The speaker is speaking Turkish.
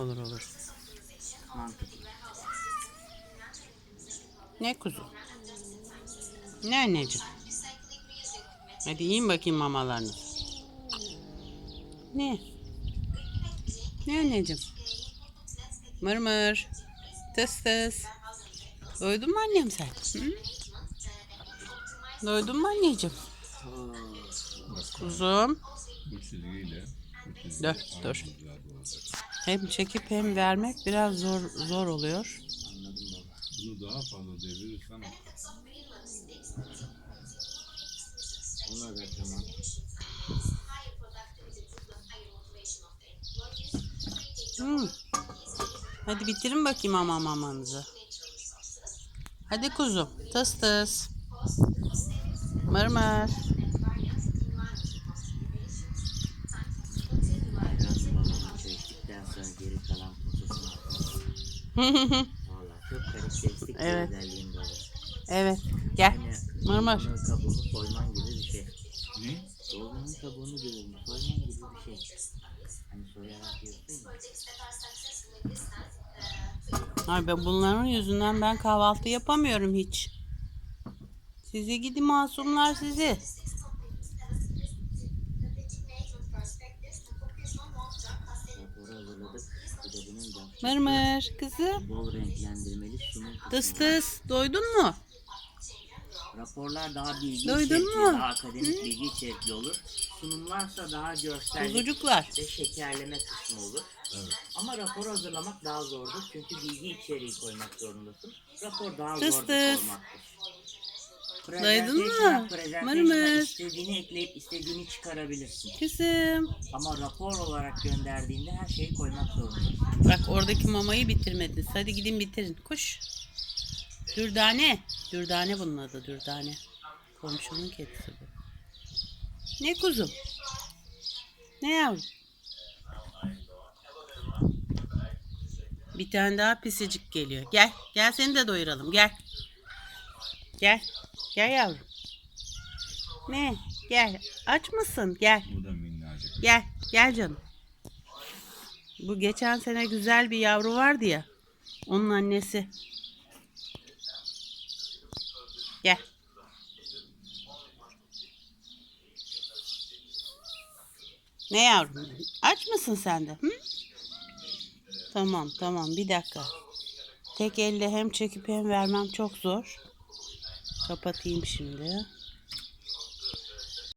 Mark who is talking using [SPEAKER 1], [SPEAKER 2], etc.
[SPEAKER 1] Olur olur.
[SPEAKER 2] Mantıklı.
[SPEAKER 1] Ne kuzu? Ne anneciğim? Hadi yiyin bakayım mamalarını. Ne? Ne anneciğim? Mır mır. Tıs tıs. Doydun mu annem sen? Hı? Doydun mu anneciğim? Kuzum.
[SPEAKER 3] Bu çizgiyle
[SPEAKER 1] Dur, dur. Hem çekip hem vermek biraz zor zor oluyor.
[SPEAKER 2] Anladım baba.
[SPEAKER 3] Bunu daha fazla devirirsen
[SPEAKER 2] Ona da tamam.
[SPEAKER 1] Hmm. Hadi bitirin bakayım ama mamanızı. Hadi kuzum. Tıs tıs. Mır mır.
[SPEAKER 2] Kalan posasını. Valla çok karakteristik
[SPEAKER 1] Evet.
[SPEAKER 2] bir özelliğim baba.
[SPEAKER 1] evet. Gel.
[SPEAKER 2] Hani
[SPEAKER 1] Mırmır.
[SPEAKER 2] dolmanın kabuğunu soyman gibi bir şey.
[SPEAKER 3] ne?
[SPEAKER 2] Dolmanın kabuğunu diyorum soyman gibi bir şey. Hani soyarak yiyorsun.
[SPEAKER 1] Ay ben bunların yüzünden ben kahvaltı yapamıyorum hiç. Sizi gidi masumlar sizi.
[SPEAKER 2] De bunun da
[SPEAKER 1] Mır mır kızım.
[SPEAKER 2] bol renklendirmeli sunum
[SPEAKER 1] Tıs tıs. Doydun mu?
[SPEAKER 2] Raporlar daha bilgi
[SPEAKER 1] Duydun
[SPEAKER 2] içerikli,
[SPEAKER 1] mu?
[SPEAKER 2] daha akademik bilgi içerikli olur. Sunumlarsa daha görsellik
[SPEAKER 1] Kuzucuklar.
[SPEAKER 2] ve şekerleme kısmı olur.
[SPEAKER 3] Evet.
[SPEAKER 2] Ama rapor hazırlamak daha zordur çünkü bilgi içeriği koymak zorundasın. Rapor daha
[SPEAKER 1] Tıs
[SPEAKER 2] zor bir
[SPEAKER 1] tıs.
[SPEAKER 2] formattır. Presentation'a- presentation'a
[SPEAKER 1] Mırmır.
[SPEAKER 2] istediğini ekleyip istediğini çıkarabilirsin.
[SPEAKER 1] Kızım.
[SPEAKER 2] Ama rapor olarak gönderdiğinde her şeyi koymak zorundasın.
[SPEAKER 1] Bak oradaki mamayı bitirmediniz. Hadi gidin bitirin. Koş. Dürdane. Dürdane bunun adı Dürdane. Komşunun kedisi bu. Ne kuzum? Ne yavrum? Bir tane daha pisicik geliyor. Gel. Gel seni de doyuralım. Gel. Gel. Gel yavrum. Ne? Gel. Aç mısın? Gel.
[SPEAKER 3] Bu da minnacık.
[SPEAKER 1] Gel, gel canım. Bu geçen sene güzel bir yavru vardı ya. Onun annesi. Gel. Ne yavrum? Aç mısın sen de? Hı? Tamam, tamam. Bir dakika. Tek elle hem çekip hem vermem çok zor. Kapatayım şimdi.